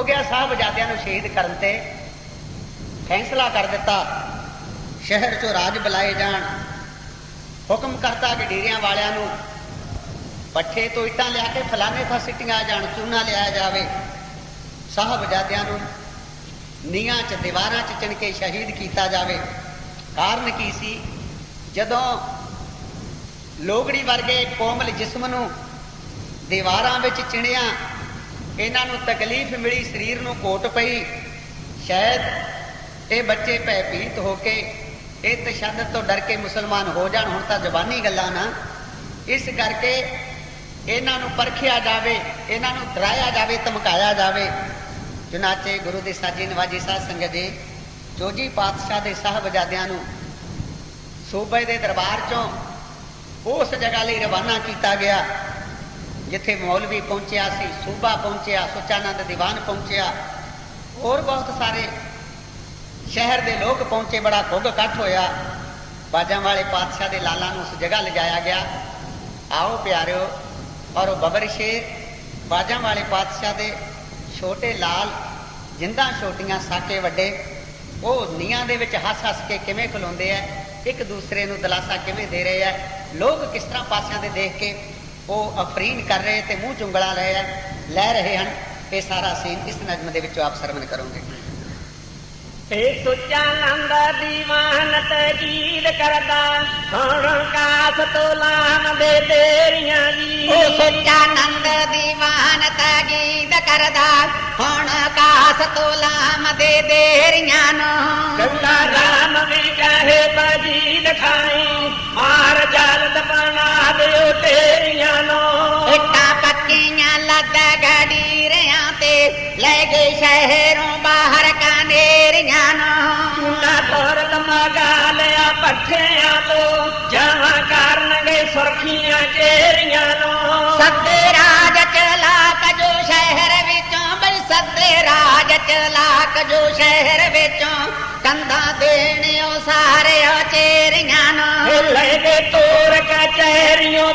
ਹੋ ਗਿਆ, ਸਾਹਿਬਜ਼ਾਦਿਆਂ ਨੂੰ ਸ਼ਹੀਦ ਕਰਨ ਤੇ ਫੈਸਲਾ ਕਰ ਦਿੱਤਾ। ਸ਼ਹਿਰ ਚੋਂ ਰਾਜ ਬੁਲਾਏ ਜਾਣ। ਹੁਕਮ ਕਰਤਾ ਕਿ ਡੇਰਿਆਂ ਵਾਲਿਆਂ ਨੂੰ ਪੱਠੇ ਤੋਂ ਇੱਟਾਂ ਲਿਆ ਕੇ ਫਲਾਣੇ ਥਾਂ ਸਿੱਟੀਆਂ ਜਾਣ, ਚੂਨਾ ਲਿਆਇਆ ਜਾਵੇ। ਸਾਹਿਬਜ਼ਾਦਿਆਂ ਨੂੰ ਨੀਆਂ 'ਚ, ਦੀਵਾਰਾਂ 'ਚ ਚਿਣ ਕੇ ਸ਼ਹੀਦ ਕੀਤਾ ਜਾਵੇ। ਕਾਰਨ ਕੀ ਸੀ? ਜਦੋਂ ਲੋਗੜੀ ਵਰਗੇ ਕੋਮਲ ਜਿਸਮ ਨੂੰ ਦੀਵਾਰਾਂ ਵਿੱਚ ਚਿਣਿਆ ਇਹਨਾਂ ਨੂੰ ਤਕਲੀਫ ਮਿਲੀ, ਸਰੀਰ ਨੂੰ ਕੋਟ ਪਈ। ਸ਼ਾਇਦ ਇਹ ਬੱਚੇ ਭੈਭੀਤ ਹੋ ਕੇ ਇਹ ਤਸ਼ੱਦਦ ਤੋਂ ਡਰ ਕੇ ਮੁਸਲਮਾਨ ਹੋ ਜਾਣ, ਹੁਣ ਤਾਂ ਜ਼ਬਾਨੀ ਗੱਲਾਂ ਨਾ। ਇਸ ਕਰਕੇ ਇਹਨਾਂ ਨੂੰ ਪਰਖਿਆ ਜਾਵੇ, ਇਹਨਾਂ ਨੂੰ ਡਰਾਇਆ ਜਾਵੇ, ਧਮਕਾਇਆ ਜਾਵੇ। ਚੁਨਾਚੇ ਗੁਰੂ ਦੇ ਸਾਜੀ ਨਵਾਜੀ ਸਾਧ ਸੰਗਤ ਜੀ ਜੋਜੀ ਪਾਤਸ਼ਾਹ ਦੇ ਸਾਹਿਬਜ਼ਾਦਿਆਂ ਨੂੰ ਸੂਬੇ ਦੇ ਦਰਬਾਰ ਚੋਂ ਉਸ ਜਗ੍ਹਾ ਲਈ ਰਵਾਨਾ ਕੀਤਾ ਗਿਆ। ਜਿੱਥੇ ਮੌਲਵੀ ਪਹੁੰਚਿਆ ਸੀ, ਸੂਬਾ ਪਹੁੰਚਿਆ, ਸੁਚਾਨੰਦ ਦੀਵਾਨ ਪਹੁੰਚਿਆ, ਹੋਰ ਬਹੁਤ ਸਾਰੇ ਸ਼ਹਿਰ ਦੇ ਲੋਕ ਪਹੁੰਚੇ, ਬੜਾ ਖੁੱਗ ਇਕੱਠ ਹੋਇਆ। ਬਾਜਾਂ ਵਾਲੇ ਪਾਤਸ਼ਾਹ ਦੇ ਲਾਲਾਂ ਨੂੰ ਉਸ ਜਗ੍ਹਾ ਲਿਜਾਇਆ ਗਿਆ। ਆਓ ਪਿਆਰਿਓ ਔਰ ਉਹ ਬਬਰ ਸ਼ੇਰ, ਬਾਜਾਂ ਵਾਲੇ ਪਾਤਸ਼ਾਹ ਦੇ ਛੋਟੇ ਲਾਲ, ਜਿੰਦਾਂ ਛੋਟੀਆਂ, ਸਾਕੇ ਵੱਡੇ, ਉਹ ਨੀਆਂ ਦੇ ਵਿੱਚ ਹੱਸ ਹੱਸ ਕੇ ਕਿਵੇਂ ਖਲੋਂਦੇ ਆ ਇੱਕ ਦੂਸਰੇ ਨੂੰ ਦਿਲਾਸਾ ਕਿਵੇਂ ਦੇ ਰਹੇ ਆ ਲੋਕ ਕਿਸ ਤਰ੍ਹਾਂ ਪਾਸਿਆਂ ਦੇ ਦੇਖ ਕੇ ਉਹ ਅਫਰੀਨ ਕਰ ਰਹੇ ਤੇ ਮੂੰਹ ਚੁੰਗਲਾ ਰਹੇ ਆ ਲੈ ਰਹੇ ਹਨ ਇਹ ਸਾਰਾ ਸੀਨ ਇਸ ਨਜ਼ਮ ਦੇ ਵਿੱਚੋਂ ਆਪ ਸਰਵਨ ਕਰੋਗੇ ਇਹ ਸੁੱਚਾ ਨੰਦ ਦੀਵਾਨ ਤਜੀਦ ਕਰਦਾ ਹੁਣ ਕਾਸ ਤੋਂ ਲਾਮ ਦੇ ਤੇਰੀਆਂ ਜੀ ਉਹ ਸੋਚਾਨੰਦ ਦੀਵਾਨ ਤਗੀਦ ਕਰਦਾ ਹੁਣ ਕਾਸ ਤੋਂ ਲਾਮ ਦੇ ਦੇਰੀਆਂ ਨੂੰ ਗੰਗਾ ਰਾਮ ਵੀ ਕਹੇ ਤਜੀਦ ਖਾਈ सते राज चला जो शहर सते राज चला को शहर विचो। कंधा दारेरियां तोर कचेरियो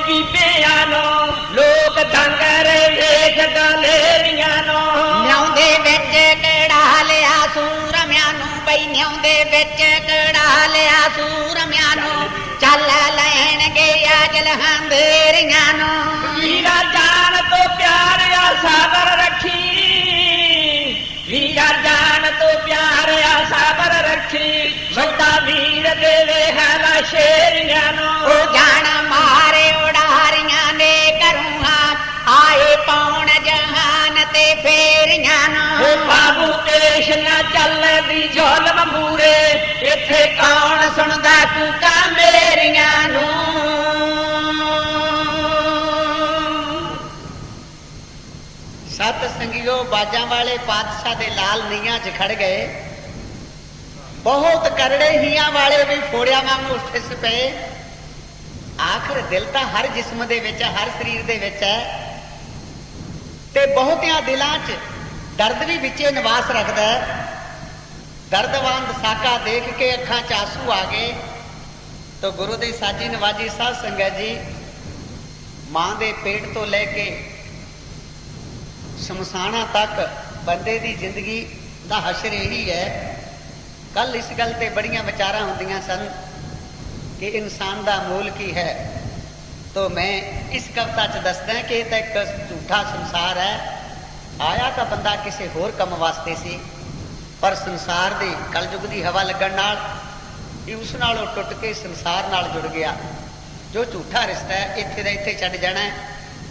कढा लिया सूरमांदेर वीरा जान तो प्यार साबर रखी वीरा जान तो प्यार साबर रखी सौदा वीर दे हेरियां जान ਚੱਲਦੀ ਝੋਲਮ ਮੂਰੇ, ਇੱਥੇ ਕੌਣ ਸੁਣਦਾ ਕੂਕਾ ਮੇਰੀਆਂ ਨੂੰ? ਸਤ ਸੰਗਿਓ ਬਾਜਾਂ ਵਾਲੇ ਪਾਤਸ਼ਾਹ ਦੇ ਲਾਲ ਨੀਆਂ 'ਚ ਖੜ ਗਏ। ਬਹੁਤ ਕਰੜੇ ਹੀਆਂ ਵਾਲੇ ਵੀ ਫੋੜਿਆਂ ਵਾਂਗੂ ਫਿਸ ਪਏ। ਆਖਰ ਦਿਲ ਤਾਂ ਹਰ ਜਿਸਮ ਦੇ ਵਿੱਚ ਹਰ ਸਰੀਰ ਦੇ ਵਿੱਚ ਹੈ। ਤੇ ਬਹੁਤਿਆਂ ਦਿਲਾਂ 'ਚ ਦਰਦ ਵੀ ਵਿੱਚੇ ਨਿਵਾਸ ਰੱਖਦਾ ਹੈ। ਦਰਦਵਾਨ ਸਾਕਾ ਦੇਖ ਕੇ ਅੱਖਾਂ 'ਚ ਆਸੂ ਆ ਗਏ। ਤਾਂ ਗੁਰੂ ਦੇ ਸਾਜੀ ਨਵਾਜੀ ਸਾਧ ਸੰਗਤ ਜੀ ਮਾਂ ਦੇ ਪੇਟ ਤੋਂ ਲੈ ਕੇ ਸ਼ਮਸ਼ਾਨਾ ਤੱਕ ਬੰਦੇ ਦੀ ਜ਼ਿੰਦਗੀ ਦਾ ਹਸ਼ਰ ਇਹੀ ਹੈ। ਕੱਲ ਇਸ ਗੱਲ ਤੇ ਬੜੀਆਂ ਵਿਚਾਰਾਂ ਹੁੰਦੀਆਂ ਸਨ ਕਿ ਇਨਸਾਨ ਦਾ ਮੂਲ ਕੀ ਹੈ। ਤੋ ਮੈਂ ਇਸ ਕਵਿਤਾ 'ਚ ਦੱਸਦਾ ਕਿ ਇਹ ਤਾਂ ਇੱਕ ਝੂਠਾ ਸੰਸਾਰ ਹੈ। ਆਇਆ ਤਾਂ ਬੰਦਾ ਕਿਸੇ ਹੋਰ ਕੰਮ ਵਾਸਤੇ ਸੀ। ਪਰ ਸੰਸਾਰ ਦੇ ਕਲਯੁਗ ਦੀ ਹਵਾ ਲੱਗਣ ਨਾਲ ਇਹ ਉਸ ਨਾਲੋਂ ਟੁੱਟ ਕੇ ਸੰਸਾਰ ਨਾਲ ਜੁੜ ਗਿਆ। ਜੋ ਝੂਠਾ ਰਿਸ਼ਤਾ ਹੈ, ਇੱਥੇ ਦਾ ਇੱਥੇ ਛੱਡ ਜਾਣਾ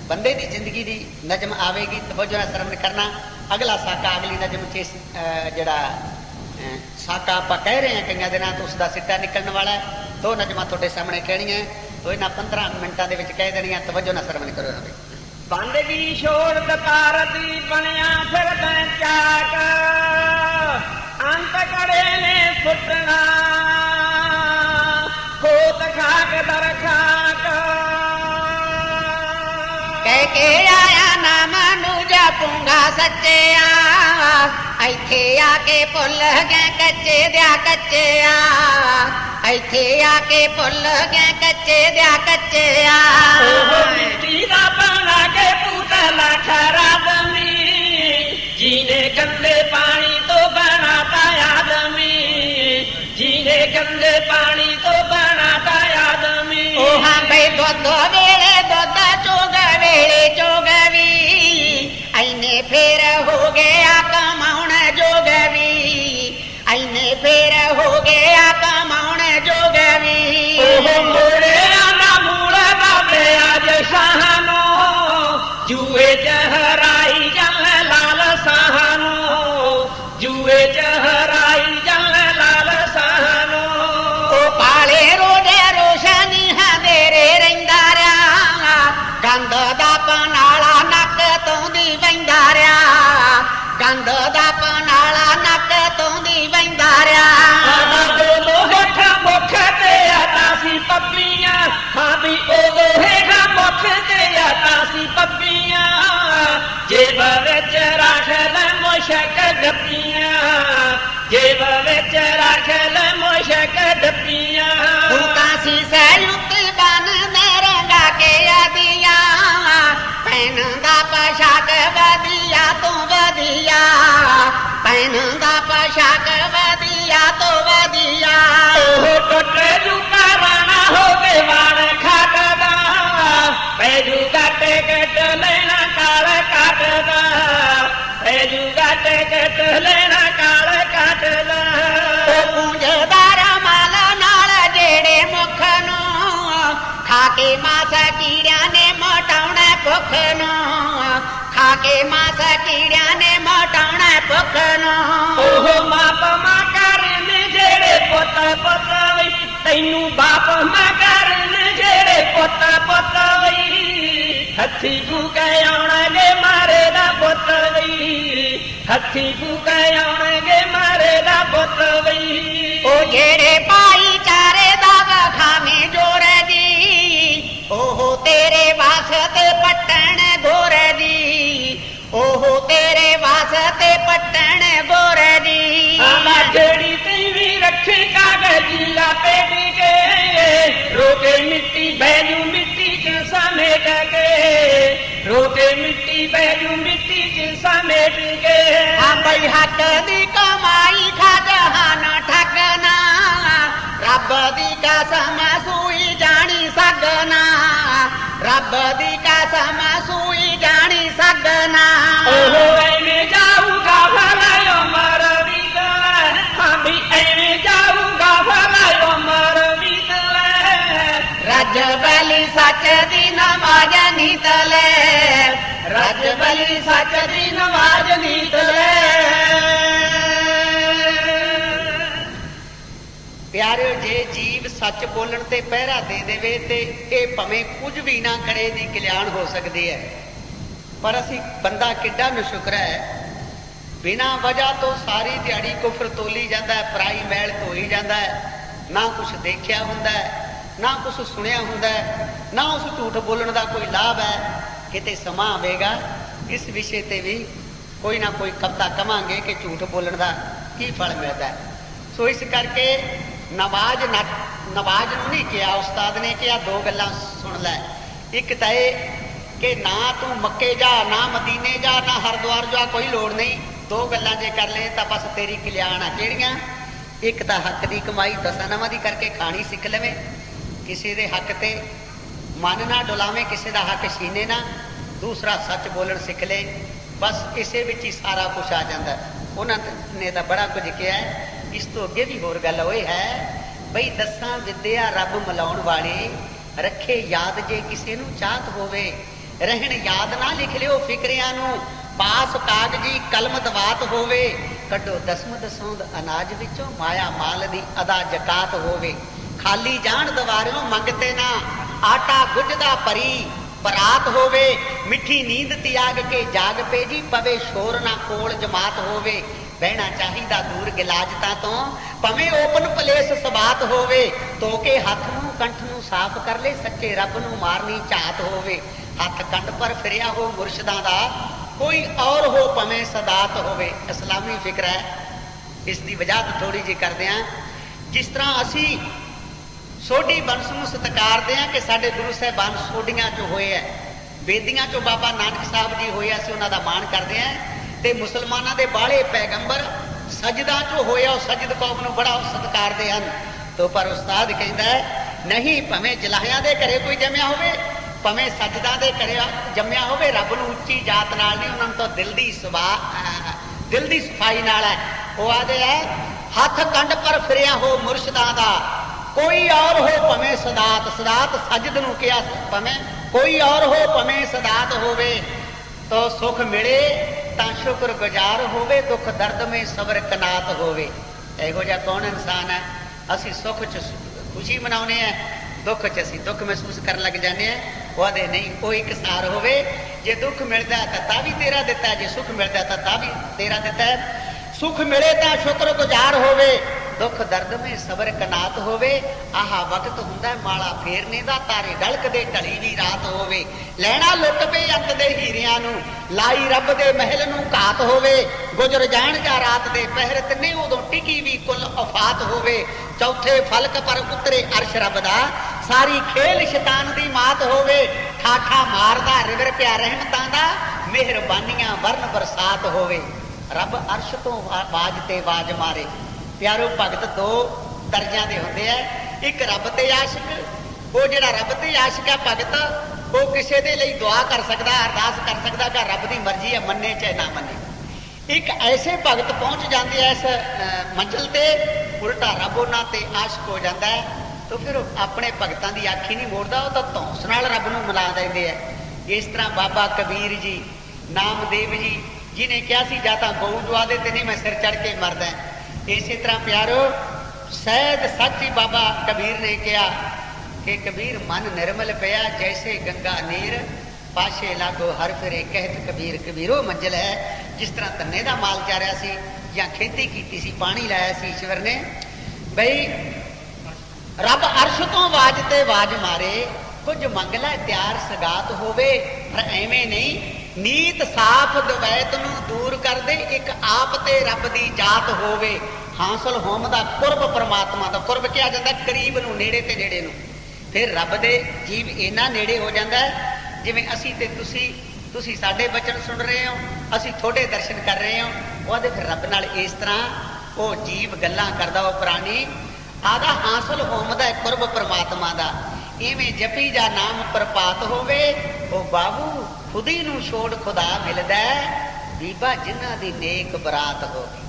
ਬੰਦੇ ਦੀ ਜ਼ਿੰਦਗੀ ਦੀ ਨਜਮ ਆਵੇਗੀ, ਤਵੱਜੋ ਨਾਲ ਸਰਵਣ ਕਰਨਾ। ਅਗਲਾ ਸਾਕਾ, ਅਗਲੀ ਨਜਮ ਚ ਜਿਹੜਾ ਸਾਕਾ ਆਪਾਂ ਕਹਿ ਰਹੇ ਹਾਂ ਕਈਆਂ ਦਿਨਾਂ ਤੋਂ ਉਸ ਦਾ ਸਿੱਟਾ ਨਿਕਲਣ ਵਾਲਾ ਹੈ। ਦੋ ਨਜਮਾਂ ਤੁਹਾਡੇ ਸਾਹਮਣੇ ਕਹਿਣੀਆਂ ਉਹ ਇਹਨਾਂ 15 ਮਿੰਟਾਂ ਦੇ ਵਿੱਚ ਕਹਿ ਦੇਣੀਆਂ, ਤਵੱਜੋ ਨਾਲ ਸਰਵਣ ਕਰੋ ਇਹਨਾਂ ਦੀ। ਬੰਦਗੀ ਛੋੜ ਦਕਾਰ ਦੀ ਬਣਿਆ ਫਿਰਦਾ ਚਾਕ ਅੰਤ ਕੜੇ ਨੇ ਸੁੱਟਣਾ। ਖੋਤ ਖਾਕ ਦਰ ਖਾਕ ਕਹਿ ਕੇ ਆਇਆ ਨਾ ਮਨੂ ਜਪੂੰਗਾ ਸੱਚਿਆ। ਇੱਥੇ ਆ ਕੇ ਭੁੱਲ ਗਏ ਕੱਚੇ ਦਿਆ ਕੱਚਿਆ। ਇੱਥੇ ਆ ਕੇ ਭੁੱਲ ਗਏ ਕੱਚੇ ਦਿਆ ਕੱਚਿਆ। ਉਹ ਮਿੱਟੀ ਦਾ ਬਣਾ ਕੇ ਪੁਤਲਾ ਖਰਾਬਨੀ ਆਦਮੀ ਉਹ ਹਾਂ ਬਈ ਦੁੱਧ ਵੇਲੇ ਦੁੱਧ ਚੋਗ ਵੇਲੇ ਚੋਗਵੀ ਐਨੇ ਫੇਰ ਜੇਬ ਵਿੱਚ ਰੱਖ ਲੈ ਮੁਸ਼ਕ ਡੱਪੀਆਂ ਜੇਬ ਵਿੱਚ ਰੱਖ ਲੈ ਮੁਸ਼ਕ ਡੱਪੀਆਂ ਤੂੰ ਤਾਂ ਸੀ ਸੈਲੁੱਤੀ ਬਨ ਨਰੰਗਾ ਕੇ ਆਦੀਆਂ ਪੈਨ ਦਾ ਪਸ਼ਾਕ ਵਧੀਆ ਤੂੰ ਵਧੀਆ ਪੈਨ ਦਾ ਪਸ਼ਾਕ ਵਧੀਆ ਤੂੰ ਵਧੀਆ। ਉਹ ਟੁੱਟ ਜੂਗਾ ਰਾਣਾ ਹੋਵੇ ਵਾਣ ਖਾਟਦਾ ਪੈ ਜੂਗਾ ਟਿਕਟ ਜੂਗਾ ਟਿਕਟ ਲੈਣਾ ਕਾਲ ਕੱਟਦਾ ਉਹ ਪੂੰਝਦਾਰ ਮਾਲ ਨਾਲ ਜਿਹੜੇ ਮੁਖ ਨੂੰ ਖਾ ਕੇ ਮਾਸ ਕੀੜਿਆਂ ਨੇ ਮਟਾਉਣਾ ਭੁੱਖ ਨੂੰ। ਖਾ ਕੇ ਮਾਸ ਕੀੜਿਆਂ ਨੇ ਮਟਾਉਣਾ ਭੁੱਖ ਨੂੰ। ਉਹ ਮਾਪ ਮਾ ਕਰਨ ਜਿਹੜੇ ਪੁੱਤ ਪੁੱਤ ਵਈ ਤੈਨੂੰ ਬਾਪ ਮਾ ਕਰਨ ਜਿਹੜੇ ਪੁੱਤ ਪੁੱਤ ਵਈ। ਹੱਥੀ ਫੂਕੇ ਆਉਣਗੇ ਮਾਰੇ ਦਾ ਪੁੱਤ ਵਈ। ਹੱਥੀ ਫੂਕੇ ਆਉਣਗੇ ਮਾਰੇ ਦਾ ਪੁੱਤ ਵਈ ਉਹ ਜਿਹੜੇ ਭਾਈਚਾਰੇ ਦਾ ਵਖਾਵੇਂ ਜੋਰ ਦੀ ਉਹ ਤੇਰੇ ਵਾਸਤੇ ਪੱਟਣ ਗੋਰ ਦੀ। ਉਹ ਤੇਰੇ ਵਾਸਤੇ ਪੱਟਣ ਗੋਰ ਦੀ। ਆਲਾ ਜਿਹੜੀ ਤੀਵੀ ਰੱਖੀ ਕਾਗਜ਼ੀਲਾ ਪੇਟੀ ਕੇ ਰੋਕੇ ਮਿੱਟੀ ਬੈਜੂ ਮਿੱਟੀ ਚ ਸਮੇਟ ਕੇ। ਰੋਕੇ ਮਿੱਟੀ ਬੈਜੂ ਮਿੱਟੀ ਚ ਸਮੇਟ ਕੇ। ਹਾਂ ਬਈ ਹੱਕ ਦੀ ਕਮਾਈ ਖਾ ਜਹਾਨ ਠੱਗਣਾ। ਰੱਬ ਦੀ ਕਸਮ ਸੂਈ ਜਾਣੀ ਸਕਨਾ ਰੱਬ ਦੀ ਕਸਮ ਸੂਈ ਸੱਚ ਦੀ ਨਮਾਜ਼ ਨੀਤ ਲੈ। ਪਿਆਰਿਓ, ਜੇ ਜੀਵ ਸੱਚ ਬੋਲਣ ਤੇ ਪਹਿਰਾ ਦੇ ਦੇਵੇ ਤੇ ਇਹ ਭਵੇਂ ਕੁਝ ਵੀ ਨਾ ਕਰੇ ਦੀ ਕਲਿਆਣ ਹੋ ਸਕਦੀ ਹੈ। ਪਰ ਅਸੀਂ ਬੰਦਾ ਕਿੱਡਾ ਨਸ਼ੁਕਰ ਹੈ। ਬਿਨਾਂ ਵਜ੍ਹਾ ਤੋਂ ਸਾਰੀ ਦਿਹਾੜੀ ਕੁਫਰ ਤੋਲੀ ਜਾਂਦਾ ਹੈ, ਪਰਾਈ ਮੈਲ ਧੋਈ ਜਾਂਦਾ ਹੈ। ਨਾ ਕੁਝ ਦੇਖਿਆ ਹੁੰਦਾ ਹੈ, ਨਾ ਕੁਝ ਸੁਣਿਆ ਹੁੰਦਾ ਨਾ ਉਸ ਝੂਠ ਬੋਲਣ ਦਾ ਕੋਈ ਲਾਭ ਹੈ। ਕਿਤੇ ਸਮਾਂ ਆਵੇਗਾ ਇਸ ਵਿਸ਼ੇ ਤੇ ਵੀ ਕੋਈ ਨਾ ਕੋਈ ਕਵਤਾ ਕਵਾਂਗੇ ਕਿ ਝੂਠ ਬੋਲਣ ਦਾ ਕੀ ਫਲ ਮਿਲਦਾ ਹੈ। ਸੋ ਇਸ ਕਰਕੇ ਨਵਾਜ਼ ਨਵਾਜ਼ ਨੂੰ ਨਹੀਂ ਕਿਹਾ, ਉਸਤਾਦ ਨੇ ਕਿਹਾ, ਦੋ ਗੱਲਾਂ ਸੁਣ ਲੈ। ਇੱਕ ਤਾਂ ਇਹ ਕਿ ਨਾ ਤੂੰ ਮੱਕੇ ਜਾ, ਨਾ ਮਦੀਨੇ ਜਾ, ਨਾ ਹਰਿਦੁਆਰ ਜਾ, ਕੋਈ ਲੋੜ ਨਹੀਂ। ਦੋ ਗੱਲਾਂ ਜੇ ਕਰ ਲਏ ਤਾਂ ਬਸ ਤੇਰੀ ਕਲਿਆਣ ਆ। ਕਿਹੜੀਆਂ? ਇੱਕ ਤਾਂ ਹੱਕ ਦੀ ਕਮਾਈ ਦਸਾਂ ਨਵਾਂ ਦੀ ਕਰਕੇ ਖਾਣੀ ਸਿੱਖ ਲਵੇ। ਕਿਸੇ ਦੇ ਹੱਕ ਤੇ ਮਨ ਨਾ ਡੁਲਾਵੇਂ, ਕਿਸੇ ਦਾ ਹੱਕ ਛੀਨੇ ਨਾ। ਦੂਸਰਾ ਸੱਚ ਬੋਲਣ ਸਿੱਖ ਲੈ, ਬਸ ਇਸੇ ਵਿੱਚ ਹੀ ਸਾਰਾ ਕੁਝ ਆ ਜਾਂਦਾ। ਉਹਨਾਂ ਨੇ ਤਾਂ ਬੜਾ ਕੁਝ ਕਿਹਾ ਇਸ ਤੋਂ ਅੱਗੇ ਵੀ ਹੋਰ ਗੱਲ ਹੋਏ ਹੈ, ਬਈ ਦਸਾਂ ਵਿਦਿਆ ਰੱਬ ਮਿਲਾਉਣ ਵਾਲੇ, ਰੱਖੇ ਯਾਦ ਜੇ ਕਿਸੇ ਨੂੰ ਚਾਹਤ ਹੋਵੇ, ਰਹਿਣ ਯਾਦ ਨਾ ਲਿਖ ਲਿਓ ਫਿਕਰਿਆਂ ਨੂੰ, ਪਾਸ ਕਾਗਜੀ ਕਲਮ ਦਵਾਤ ਹੋਵੇ, ਕੱਢੋ ਦਸਮ ਦਸੋਂ ਅਨਾਜ ਵਿੱਚੋਂ ਮਾਇਆ ਮਾਲ ਦੀ ਅਦਾ ਜਕਾਤ ਹੋਵੇ। ਖਾਲੀ ਜਾਣ ਦਵਾਰਿਓ ਮੰਗਤੇ ਨਾ, ਆਟਾ ਗੁੱਜਦਾ ਪਰੀ ਬਰਾਤ ਹੋਵੇ, ਮਿੱਠੀ ਨੀਂਦ ਤਿਆਗ ਕੇ ਜਾਗ ਪੇ ਜੀ, ਪਵੇ ਸ਼ੋਰ ਨਾ ਕੋਲ ਜਮਾਤ ਹੋਵੇ। ਬਹਿਣਾ ਚਾਹੀਦਾ ਦੂਰ ਗਿਲਾਜਤਾਂ ਤੋਂ ਭਵੇਂ ਓਪਨ ਪਲੇਸ ਸਬਾਤ ਹੋਵੇ। ਧੋ ਕੇ ਹੱਥ ਨੂੰ, ਕੰਠ ਨੂੰ ਸਾਫ਼ ਕਰ ਲੈ, ਸੱਚੇ ਰੱਬ ਨੂੰ ਮਾਰਨੀ ਝਾਤ ਹੋਵੇ। ਹੱਥ ਕੰਡ ਪਰ ਫਿਰਿਆ ਹੋ ਮੁਰਸ਼ਿਦਾਂ ਦਾ, ਕੋਈ ਔਰ ਹੋ ਭਵੇਂ ਸਦਾਤ ਹੋਵੇ। ਇਸਲਾਮੀ ਫਿਕਰ ਹੈ। ਇਸ ਦੀ ਵਜਾਹਤ ਥੋੜੀ ਜਿਹੀ ਕਰਦੇ ਹਾਂ। ਜਿਸ ਤਰ੍ਹਾਂ ਅਸੀਂ ਸੋਢੀ ਬੰਸ ਨੂੰ ਸਤਿਕਾਰਦੇ ਹਾਂ ਕਿ ਸਾਡੇ ਗੁਰੂ ਸਾਹਿਬਾਨ ਸੋਢੀਆਂ ਚੋਂ ਹੋਏ ਐ। ਬੇਦੀਆਂ ਚੋਂ ਬਾਬਾ ਨਾਨਕ ਸਾਹਿਬ ਜੀ ਹੋਏ ਅਸੀਂ ਉਹਨਾਂ ਦਾ ਮਾਣ ਕਰਦੇ ਹਾਂ ਤੇ ਮੁਸਲਮਾਨਾਂ ਦੇ ਬਾਲੇ ਪੈਗੰਬਰ ਸਜਦਾ ਚੋਂ ਹੋਇਆ ਉਹ ਸਜਦ ਕੌਮ ਨੂੰ ਬੜਾ ਸਤਿਕਾਰਦੇ ਹਨ। ਤੋ ਪਰ ਉਸਤਾਦ ਕਹਿੰਦਾ ਨਹੀਂ, ਭਵੇਂ ਜਲਾਹਿਆਂ ਦੇ ਘਰੇ ਕੋਈ ਜੰਮਿਆ ਹੋਵੇ, ਭਵੇਂ ਸਜਦਾ ਦੇ ਘਰੇ ਜੰਮਿਆ ਹੋਵੇ, ਰੱਬ ਨੂੰ ਉੱਚੀ ਜਾਤ ਨਾਲ ਨਹੀਂ, ਉਹਨਾਂ ਨੂੰ ਤਾਂ ਦਿਲ ਦੀ ਸਵਾ ਦਿਲ ਦੀ ਸਫ਼ਾਈ ਨਾਲ ਹੈ। ਉਹ ਆਦੇ ਹੈ ਹੱਥ ਕੰਡ ਪਰ ਫਿਰਿਆ ਹੋ ਮੁਰਸ਼ਿਦਾਂ ਦਾ ਕੋਈ ਔਰ ਹੋ ਭਵੇਂ ਸਦਾਤ ਸਦਾਤ ਸਜਦ ਨੂੰ ਕਿਹਾ ਭਵੇਂ। ਕੋਈ ਔਰ ਹੋ ਭਵੇਂ ਸਦਾਤ ਹੋਵੇ, ਤੋ ਸੁਖ ਮਿਲੇ ਤਾਂ ਸ਼ੁਕਰ ਗੁਜ਼ਾਰ ਹੋਵੇ, ਦੁੱਖ ਦਰਦ ਮੇ ਸਬਰ ਕਨਾਤ ਹੋਵੇ। ਇਹੋ ਜਿਹਾ ਕੌਣ ਇਨਸਾਨ ਹੈ? ਅਸੀਂ ਸੁੱਖ ਚ ਖੁਸ਼ੀ ਮਨਾਉਨੇ ਆ ਦੁੱਖ ਚ ਅਸੀਂ ਦੁੱਖ ਮਹਿਸੂਸ ਕਰਨ ਲੱਗ ਜਾਂਦੇ ਆ ਉਹਦੇ ਨਹੀਂ ਕੋਈ ਇਕਸਾਰ ਹੋਵੇ। ਜੇ ਦੁੱਖ ਮਿਲਦਾ ਤਾਂ ਤਾਂ ਵੀ ਤੇਰਾ ਦਿੱਤਾ, ਜੇ ਸੁਖ ਮਿਲਦਾ ਤਾਂ ਤਾਂ ਵੀ ਤੇਰਾ ਦਿੱਤਾ ਹੈ। ਸੁਖ ਮਿਲੇ ਤਾਂ ਸ਼ੁਕਰ ਗੁਜ਼ਾਰ ਹੋਵੇ। ਦੁੱਖ ਦਰਦ ਮੇ ਸਬਰ ਕਨਾਤ ਹੋਵੇ, ਆਹਾ ਵਕਤ ਹੁੰਦਾ ਮਾਲਾ ਫੇਰਨੇ ਦਾ ਤਾਰੇ ਗਲਕ ਢਲੀ ਵੀ ਰਾਤ ਹੋਵੇ। ਲੈਣਾ ਲੁੱਟ ਪਏ ਅੰਤ ਦੇ ਹੀਰਿਆਂ ਨੂੰ, ਲਾਈ ਰੱਬ ਦੇ ਮਹਿਲ ਨੂੰ ਘਾਤ ਹੋਵੇ। ਗੁਜਰ ਜਾਣ ਜਾਂ ਰਾਤ ਦੇ ਪਹਿਰ ਤਿੰਨੇ ਉਦੋਂ ਟਿਕੀ ਵੀ ਕੁੱਲ ਔਫਾਤ ਹੋਵੇ। ਚੌਥੇ ਫਲਕ ਪਰ ਉਤਰੇ ਅਰਸ਼ ਰੱਬ ਦਾ, ਸਾਰੀ ਖੇਲ ਸ਼ੈਤਾਨ ਦੀ ਮਾਤ ਹੋਵੇ। ਠਾਠਾ ਮਾਰਦਾ ਰਿਵਰ ਪਿਆ ਰਹਿਮਤਾਂ ਦਾ, ਮਿਹਰਬਾਨੀਆਂ ਵਰਨ ਬਰਸਾਤ ਹੋਵੇ। ਰੱਬ ਅਰਸ਼ ਤੋਂ ਬਾਜ ਤੇ ਬਾਜ ਮਾਰੇ। ਪਿਆਰੋ ਭਗਤ ਦੋ ਦਰਜਿਆਂ ਦੇ ਹੁੰਦੇ ਆ। ਇੱਕ ਰੱਬ ਤੇ ਆਸ਼ਿਕ ਉਹ ਜਿਹੜਾ ਰੱਬ ਤੇ ਆਸ਼ਿਕ ਹੈ ਭਗਤ ਉਹ ਕਿਸੇ ਦੇ ਲਈ ਦੁਆ ਕਰ ਸਕਦਾ ਅਰਦਾਸ ਕਰ ਸਕਦਾ ਕਿ ਰੱਬ ਦੀ ਮਰਜ਼ੀ ਹੈ ਮੰਨੇ ਚਾਹੇ ਨਾ ਮੰਨੇ। ਇੱਕ ਐਸੇ ਭਗਤ ਪਹੁੰਚ ਜਾਂਦੇ ਐ ਇਸ ਅਹ, ਮੰਜ਼ਿਲ ਤੇ ਉਲਟਾ ਰੱਬ ਉਹਨਾਂ ਤੇ ਆਸ਼ਿਕ ਹੋ ਜਾਂਦਾ ਹੈ ਤਾਂ ਫਿਰ ਆਪਣੇ ਭਗਤਾਂ ਦੀ ਆਖੀ ਨਹੀਂ ਮੋੜਦਾ ਉਹ ਤਾਂ ਧੌਂਸ ਨਾਲ ਰੱਬ ਨੂੰ ਮਿਲਾ ਦਿੰਦੇ ਐ ਇਸ ਤਰ੍ਹਾਂ ਬਾਬਾ ਕਬੀਰ ਜੀ ਨਾਮਦੇਵ ਜੀ ਜਿਨੇ ਕਿਹਾ ਸੀ ਜਾਂ ਤਾਂ ਗਊ ਦਵਾ ਦੇ ਤੇ ਨਹੀਂ ਮੈਂ ਸਿਰ ਚੜ ਕੇ ਮਰਦਾ। ਇਸੇ ਤਰ੍ਹਾਂ ਪਿਆਰੋ, ਸਹਿਜ ਸੱਚੀ ਬਾਬਾ ਕਬੀਰ ਨੇ ਕਿਹਾ ਕਿ ਕਬੀਰ ਮਨ ਨਿਰਮਲ ਪਿਆ, ਜੈਸੇ ਗੰਗਾ ਨੀਰ ਪਾਸ਼ੇ ਲਾਗੋ ਹਰ ਫਿਰੇ ਕਹਿਤ ਕਬੀਰ, ਕਬੀਰੋ ਮੰਜ਼ਲ ਹੈ। ਜਿਸ ਤਰ੍ਹਾਂ ਤੰਨੇ ਦਾ ਮਾਲ ਚਾਰਿਆ ਸੀ ਜਾਂ ਖੇਤੀ ਕੀਤੀ ਸੀ, ਪਾਣੀ ਲਾਇਆ ਸੀ ਈਸ਼ਵਰ ਨੇ। ਬਈ, ਰੱਬ ਅਰਸ਼ ਤੋਂ ਆਵਾਜ਼ ਤੇ ਆਵਾਜ਼ ਮਾਰੇ, ਕੁਝ ਮੰਗ ਲੈ ਤਿਆਰ ਸਗਾਤ ਹੋਵੇ, ਪਰ ਐਵੇਂ ਨਹੀਂ ਨੀਤ ਸਾਫ਼ ਦਵੈਤ ਨੂੰ ਦੂਰ ਕਰਦੇ, ਇੱਕ ਆਪ ਤੇ ਰੱਬ ਦੀ ਜਾਤ ਹੋਵੇ। ਹਾਸਲ ਹੋਮ ਦਾ ਕੁਰਬ ਪਰਮਾਤਮਾ ਦਾ ਕੁਰਬ ਕਿਹਾ ਜਾਂਦਾ, ਕਰੀਬ ਨੂੰ, ਨੇੜੇ ਤੇ ਨੇੜੇ ਨੂੰ। ਫਿਰ ਰੱਬ ਦੇ ਜੀਵ ਇਹਨਾਂ ਨੇੜੇ ਹੋ ਜਾਂਦਾ ਜਿਵੇਂ ਅਸੀਂ ਤੇ ਤੁਸੀਂ ਤੁਸੀਂ ਸਾਡੇ ਬਚਨ ਸੁਣ ਰਹੇ ਹੋ, ਅਸੀਂ ਤੁਹਾਡੇ ਦਰਸ਼ਨ ਕਰ ਰਹੇ ਹਾਂ, ਉਹਦੇ ਫਿਰ ਰੱਬ ਨਾਲ ਇਸ ਤਰ੍ਹਾਂ ਉਹ ਜੀਵ ਗੱਲਾਂ ਕਰਦਾ, ਉਹ ਪ੍ਰਾਣੀ ਆਦਾ ਹਾਸਲ ਹੋਮ ਦਾ ਕੁਰਬ ਪਰਮਾਤਮਾ ਦਾ। ਇਵੇਂ ਜਪੀ ਜਾ ਨਾਮ ਪ੍ਰਪਾਤ ਹੋਵੇ, ਉਹ ਬਾਬੂ ਖੁਦੀ ਨੂੰ ਛੋੜ ਖੁਦਾ ਮਿਲਦਾ ਬੀਬਾ ਜਿਨ੍ਹਾਂ ਦੀ ਨੇਕ ਬਰਾਤ ਹੋਵੇ।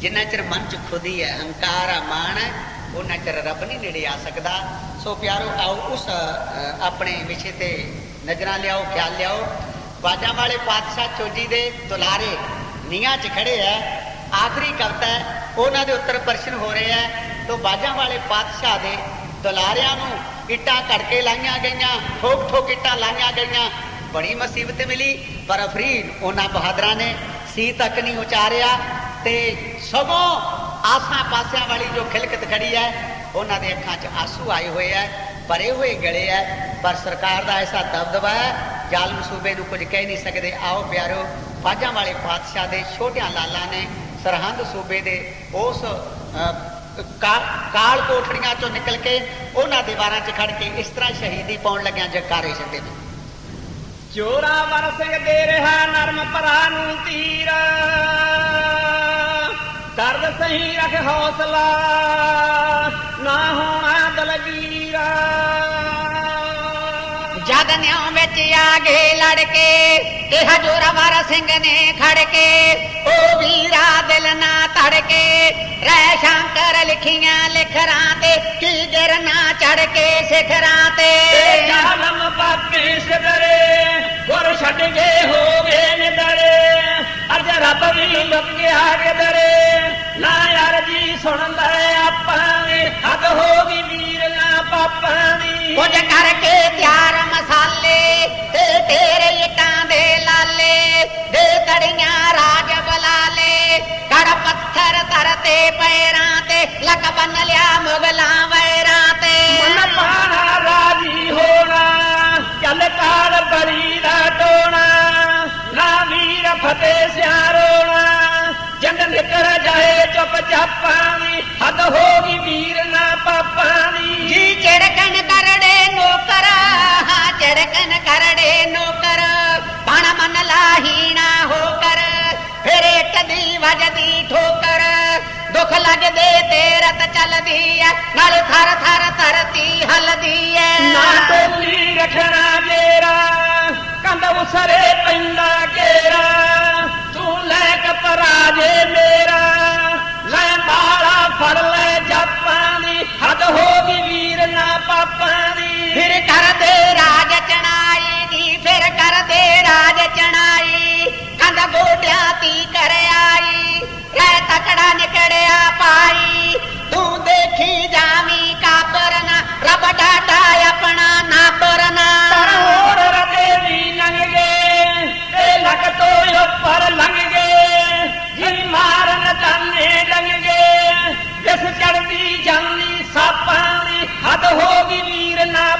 ਜਿੰਨਾ ਚਿਰ ਮਨ ਚ ਖੁਦੀ ਹੈ, ਹੰਕਾਰ ਆ, ਮਾਣ ਹੈ, ਉਹਨਾਂ ਚਿਰ ਰੱਬ ਨਹੀਂ ਨੇੜੇ ਆ ਸਕਦਾ। ਸੋ ਪਿਆਰੋ, ਆਓ ਉਸ ਆਪਣੇ ਵਿਸ਼ੇ ਤੇ ਨਜ਼ਰਾਂ ਲਿਆਓ, ਖਿਆਲ ਲਿਆਓ। ਬਾਜਾਂ ਵਾਲੇ ਪਾਤਸ਼ਾਹ ਚੋਜੀ ਦੇ ਦੁਲਾਰੇ ਨੀਹਾਂ 'ਚ ਖੜੇ ਐ ਆਖਰੀ ਕਵਿਤਾ ਹੈ, ਉਹਨਾਂ ਦੇ ਉੱਤਰ ਪ੍ਰਸ਼ਨ ਹੋ ਰਹੇ ਹੈ। ਤੋਂ ਬਾਜਾਂ ਵਾਲੇ ਪਾਤਸ਼ਾਹ ਦੇ ਦੁਲਾਰਿਆਂ ਨੂੰ ਇੱਟਾਂ ਘੜ ਕੇ ਲਾਈਆਂ ਗਈਆਂ, ਠੋਕ ਠੋਕ ਇੱਟਾਂ ਲਾਈਆਂ ਗਈਆਂ। ਬੜੀ ਮੁਸੀਬਤ ਮਿਲੀ, ਪਰ ਅਫਰੀਨ ਉਹਨਾਂ ਬਹਾਦਰਾਂ ਨੇ ਸੀ ਤੱਕ ਨਹੀਂ ਉਚਾਰਿਆ ਤੇ ਸਗੋਂ ਆਸਾਂ ਪਾਸਿਆਂ ਵਾਲੀ ਜੋ ਖਿਲਕਤ ਖੜੀ ਹੈ, ਉਹਨਾਂ ਦੇ ਅੱਖਾਂ 'ਚ ਆਸੂ ਆਏ ਹੋਏ ਐ ਭਰੇ ਹੋਏ ਗਲੇ ਐ ਪਰ ਸਰਕਾਰ ਦਾ ਐਸਾ ਦਬਦਬਾ ਹੈ, ਜ਼ਾਲਮ ਸੂਬੇ ਨੂੰ ਕੁਝ ਕਹਿ ਨਹੀਂ ਸਕਦੇ। ਆਓ ਪਿਆਰੋ ਫਾਜਾਂ ਵਾਲੇ ਪਾਤਸ਼ਾਹ ਦੇ ਛੋਟਿਆਂ ਲਾਲਾਂ ਨੇ ਸਰਹੰਦ ਸੂਬੇ ਦੇ ਉਸ ਕਾਲ ਕੋਠੜੀਆਂ ਚੋਂ ਨਿਕਲ ਕੇ ਉਹਨਾਂ ਦੀਵਾਰਾਂ 'ਚ ਖੜ ਕੇ ਇਸ ਤਰ੍ਹਾਂ ਸ਼ਹੀਦੀ ਪਾਉਣ ਲੱਗਿਆ ਜਕਾਰੇ ਛੱਡੇ ਨੇ। ਚੋਰਾ ਵਰ ਸਿੰਘ ਦੇ ਰਿਹਾ ਨਰਮ ਭਰਾ ਨੂੰ ਤੀਰ। ਦਰਦ ਸਹੀ ਰੱਖ ਹੌਸਲਾ ਨਾ ਹੋਣਾ ਦਲਗੀਰਾ ਜਦ ਨਿਉ ਵਿੱਚ ਆ ਗਏ ਲੜ ਕੇ ਕਿਹਾ ਜੋਰਾਵਰ ਸਿੰਘ ਨੇ ਖੜ ਕੇ ਉਹ ਵੀਰਾ ਦਿਲ ਨਾ ਧੜ ਕੇ ਰਹਿ ਸ਼ੰਕਰ ਲਿਖੀਆਂ ਲਿਖਰਾਂ ਤੇ ਕੀ ਗਿਰ ਨਾ ਚੜ ਕੇ ਸਿਖਰਾਂ ਤੇ। ਜਾਲਮ ਪਾਪੇ ਸਦਰੇ ਗੁਰ ਛੱਡ ਗਏ ਹੋ ਗਏ ਨਿਦਰੇ ਅਜ ਰੱਬ ਵੀ ਲੁਕ ਗਿਆ ਕਿਦਰੇ ਨਾ ਯਾਰ ਜੀ ਸੁਣ ਲੈ ਆਪਾਂ ਹੱਦ ਹੋ ਗਈ ਵੀਰ ਨਾ ਪਾਪਾਂ ਦੀ। ਕੁਝ ਲੱਕ ਬੰਨ ਲਿਆ ਮੁਗਲਾਂ ਵੈਰਾਂ ਤੇ। ਮਨ ਪਾਣਾ ਰਾਜੀ ਹੋਣਾ ਚੱਲ ਕਾਲ ਬਰੀ ਦਾ ਟੋਣਾ ਨਾ ਵੀਰ ਫਤਿਹ ਸਿਆਰੋਣਾ ਜੰਗ ਨਿਕਲ ਜਾਏ ਚੁੱਪ ਚਾਪਾਂ ਦੀ ਹੱਦ ਹੋ ਗਈ ਵੀਰ ਨਾ ਪਾਪਾਂ ਦੀ। ਜੀ ਚੜਕਣ ਕਰੜੇ ਨੌਕਰ ਹਾਂ ਚੜਕਣ ਕਰੜੇ ਨੌਕਰ। ਬਣ ਮਨ ਲਾਹੀਣਾ ਹੋ ਕਰ ਵੱਜਦੀ ਠੋਕਰ। ਦੁੱਖ ਲੱਗਦੇ ਤੇ ਰਤ ਚੱਲਦੀ ਐ। ਨਾਲੇ ਥਰ ਥਰ ਧਰਤੀ ਹਲਦੀ ਐ। ਨਾ ਟੋਲੀ ਰੱਖਣਾ ਜੇਰਾ ਕੰਧ ਉਸਰੇ ਪੈਂਦਾ ਕੇਰਾ ਤੂੰ ਲੈ ਕਪਰਾ ਜੇ ਮੇਰਾ ਲੈ ਮਾਲਾ ਫੜ ਲੈ ਜਾਪਾਂ ਦੀ। ਹੱਦ ਹੋ ਗਈ ਵੀਰ ਨਾ ਪਾਪਾਂ ਦੀ। ਫਿਰ ਕਰਦੇ ਰਾਜ ਚਣਾਈ ਦੀ ਫਿਰ ਕਰਦੇ ਰਾਜ ਚਣਾਈ ਕੰਧ ਗੋਡਿਆਂ ਤੀ ਕਰ ਆਈ।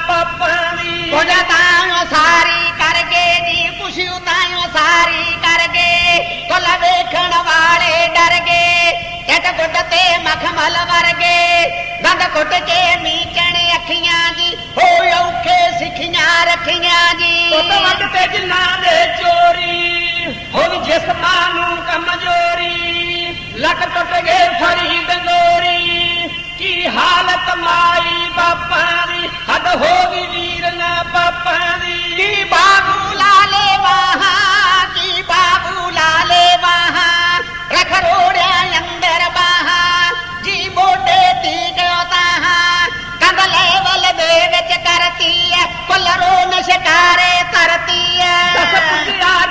ਵੀਰ ਨਾ ਪਾਪਾਂ ਦੀ। ਕੁਝ ਤਾਂ ਸਾਰੀ ਕਰ ਗਏ ਜੀ ਪੁੱਛਿਓ ਤਾਂ ਸਾਰੀ ਕਰ ਗਏ ਕੁੱਲ ਵੇਖਣ ਵਾਲੇ ਡਰ ਗਏ ਜੱਟ ਗੁੱਟ ਤੇ ਮਖਮਲ ਵਰਗੇ। ਦੰਦ ਘੁੱਟ ਕੇ ਮੀਚਣ ਅੱਖੀਆਂ ਜੀ ਹੋ ਔਖੇ ਸਿੱਖੀਆਂ ਰੱਖੀਆਂ ਜੀ। ਤਾਂ ਵੱਡ ਤੇ ਜਿੰਨਾ ਦੇ ਚੋਰੀ ਹੁਣ ਜਿਸਮਾਂ ਨੂੰ ਕਮਜ਼ੋਰੀ ਲੱਕ ਟੁੱਟ ਗਏ ਫਰੀ ਡੰਗੋਰੀ ਕੀ ਹਾਲਤ ਮਾਈ ਬਾਪਾਂ ਦੀ? ਹੱਦ ਹੋ ਗਈ ਵੀਰ ਨਾ ਪਾਪਾਂ ਦੀ। ਕੀ ਬਾਬੂ ਲਾਲੇ ਵਾਹਾਂ ਕੀ ਬਾਬੂ ਲਾਲੇ ਵਾਹਾਂ ਰਖ ਰੋੜਿਆ ਅੰਦਰ ਬਾਹਾਂ ਜੀ ਮੋਢੇ ਤੀ ਤਾਹਾਂ ਕੰਧ ਲੈਵਲ ਦੇ ਵਿੱਚ ਕਰਤੀ ਐ ਕੁੱਲ ਰੋ ਨਸ਼ਕਾਰੇ ਦਸ ਐ ਪੁੱਤਰਾ ਕਿਹੜਾ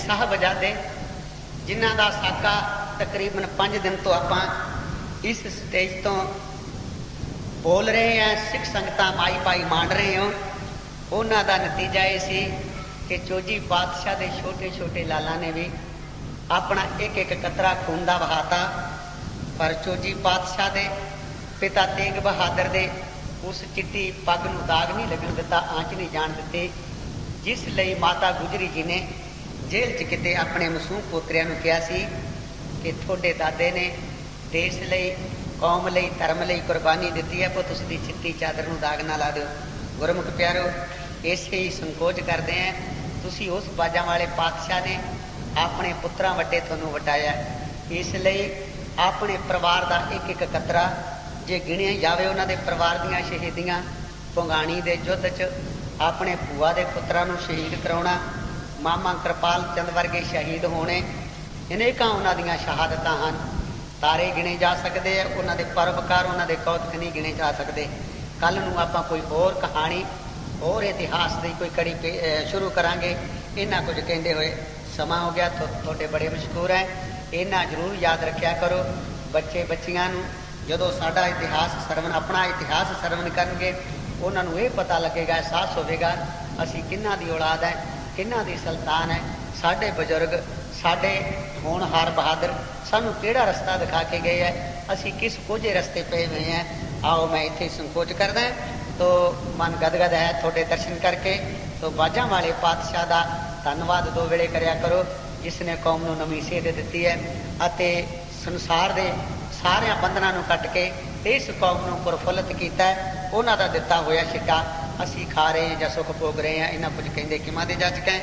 ਸਾਹਿਬਜ਼ਾਦੇ ਜਿਨ੍ਹਾਂ ਦਾ ਸਾਕਾ ਤਕਰੀਬਨ 5 ਦਿਨ ਤੋਂ ਆਪਾਂ ਇਸ ਸਟੇਜ ਤੋਂ ਬੋਲ ਰਹੇ ਹਾਂ, ਸਿੱਖ ਸੰਗਤਾਂ ਮਾਈ ਪਾਈ ਮੰਨ ਰਹੇ ਹਾਂ। ਉਹਨਾਂ ਦਾ ਨਤੀਜਾ ਇਹ ਸੀ ਕਿ ਚੋਜੀ ਪਾਤਸ਼ਾਹ ਦੇ ਛੋਟੇ ਛੋਟੇ ਲਾਲਾਂ ਨੇ ਵੀ ਆਪਣਾ ਇੱਕ ਇੱਕ ਕਤਰਾ ਖੂਨ ਦਾ ਵਹਾਤਾ। ਪਰ ਚੋਜੀ ਪਾਤਸ਼ਾਹ ਦੇ ਪਿਤਾ ਤੇਗ ਬਹਾਦਰ ਦੇ ਉਸ ਚਿੱਟੀ ਪੱਗ ਨੂੰ ਦਾਗ ਨਹੀਂ ਲੱਗਣ ਦਿੱਤਾ, ਆਂਚ ਨਹੀਂ ਜਾਣ ਦਿੱਤੇ, ਜਿਸ ਲਈ ਮਾਤਾ ਗੁਜਰੀ ਜੀ ਨੇ ਜੇਲ੍ਹ 'ਚ ਕਿਤੇ ਆਪਣੇ ਮਾਸੂਮ ਪੋਤਰਿਆਂ ਨੂੰ ਕਿਹਾ ਸੀ ਕਿ ਤੁਹਾਡੇ ਦਾਦੇ ਨੇ ਦੇਸ਼ ਲਈ, ਕੌਮ ਲਈ, ਧਰਮ ਲਈ ਕੁਰਬਾਨੀ ਦਿੱਤੀ ਹੈ, ਪੁੱਤ ਤੁਸੀਂ ਦੀ ਚਿੱਟੀ ਚਾਦਰ ਨੂੰ ਦਾਗ ਨਾ ਲਾ ਦਿਓ। ਗੁਰਮੁਖ ਪਿਆਰੋ, ਇਸੇ ਹੀ ਸੰਕੋਚ ਕਰਦੇ ਆ। ਤੁਸੀਂ ਉਸ ਬਾਜਾਂ ਵਾਲੇ ਪਾਤਸ਼ਾਹ ਨੇ ਆਪਣੇ ਪੁੱਤਰਾਂ ਵੱਡੇ ਤੁਹਾਨੂੰ ਵਟਾਇਆ। ਇਸ ਲਈ ਆਪਣੇ ਪਰਿਵਾਰ ਦਾ ਇੱਕ ਇੱਕ ਕਤਰਾ ਜੇ ਗਿਣਿਆ ਜਾਵੇ ਉਹਨਾਂ ਦੇ ਪਰਿਵਾਰ ਦੀਆਂ ਸ਼ਹੀਦੀਆਂ, ਪੁੰਗਾਣੀ ਦੇ ਯੁੱਧ 'ਚ ਆਪਣੇ ਭੂਆ ਦੇ ਪੁੱਤਰਾਂ ਨੂੰ ਸ਼ਹੀਦ ਕਰਾਉਣਾ ਮਾਮਾ ਕਿਰਪਾਲ ਚੰਦ ਵਰਗੇ ਸ਼ਹੀਦ ਹੋਣੇ, ਅਨੇਕਾਂ ਉਹਨਾਂ ਦੀਆਂ ਸ਼ਹਾਦਤਾਂ ਹਨ। ਤਾਰੇ ਗਿਣੇ ਜਾ ਸਕਦੇ ਆ, ਉਹਨਾਂ ਦੇ ਪਰਵਕਾਰ ਉਹਨਾਂ ਦੇ ਕੌਤਕ ਨਹੀਂ ਗਿਣੇ ਜਾ ਸਕਦੇ। ਕੱਲ ਨੂੰ ਆਪਾਂ ਕੋਈ ਹੋਰ ਕਹਾਣੀ, ਹੋਰ ਇਤਿਹਾਸ ਦੀ ਕੋਈ ਕੜੀ ਪੇ- ਸ਼ੁਰੂ ਕਰਾਂਗੇ। ਇਹਨਾਂ ਕੁਝ ਕਹਿੰਦੇ ਹੋਏ ਸਮਾਂ ਹੋ ਗਿਆ, ਤੁ- ਤੁਹਾਡੇ ਬੜੇ ਮਸ਼ਹੂਰ ਹੈ। ਇਹਨਾਂ ਜ਼ਰੂਰ ਯਾਦ ਰੱਖਿਆ ਕਰੋ, ਬੱਚੇ ਬੱਚੀਆਂ ਨੂੰ, ਜਦੋਂ ਸਾਡਾ ਇਤਿਹਾਸ ਸਰਵਨ ਆਪਣਾ ਇਤਿਹਾਸ ਸਰਵਨ ਕਰਨਗੇ, ਉਹਨਾਂ ਨੂੰ ਇਹ ਪਤਾ ਲੱਗੇਗਾ, ਅਹਿਸਾਸ ਹੋਵੇਗਾ, ਅਸੀਂ ਕਿਹਨਾਂ ਦੀ ਔਲਾਦ ਹੈ। ਕਿਹਨਾਂ ਦੀ ਸੁਲਤਾਨ ਹੈ? ਸਾਡੇ ਬਜ਼ੁਰਗ, ਸਾਡੇ ਹੋਣਹਾਰ ਬਹਾਦਰ ਸਾਨੂੰ ਕਿਹੜਾ ਰਸਤਾ ਦਿਖਾ ਕੇ ਗਏ ਹੈ? ਅਸੀਂ ਕਿਸ ਕੋਝੇ ਰਸਤੇ ਪਏ ਹੋਏ ਹਾਂ? ਆਓ ਮੈਂ ਇੱਥੇ ਸੰਕੋਚ ਕਰਦਾ ਤੋ ਮਨ ਗਦਗਦ ਹੈ ਤੁਹਾਡੇ ਦਰਸ਼ਨ ਕਰਕੇ। ਤੋ ਬਾਜਾਂ ਵਾਲੇ ਪਾਤਸ਼ਾਹ ਦਾ ਧੰਨਵਾਦ ਦੋ ਵੇਲੇ ਕਰਿਆ ਕਰੋ, ਜਿਸ ਨੇ ਕੌਮ ਨੂੰ ਨਵੀਂ ਸੇਧ ਦਿੱਤੀ ਹੈ ਅਤੇ ਸੰਸਾਰ ਦੇ ਸਾਰਿਆਂ ਬੰਧਨਾਂ ਨੂੰ ਕੱਟ ਕੇ ਇਸ ਕੌਮ ਨੂੰ ਪ੍ਰਫੁੱਲਤ ਕੀਤਾ ਉਹਨਾਂ ਦਾ ਦਿੱਤਾ ਹੋਇਆ ਛਿੱਟਾ ਅਸੀਂ ਖਾ ਰਹੇ ਹਾਂ ਜਾਂ ਸੁੱਖ ਭੋਗ ਰਹੇ ਹਾਂ ਇਹਨਾਂ ਕੁਝ ਕਹਿੰਦੇ ਕਿਮਾਂ ਦੇ ਜੱਜ ਕਹੇ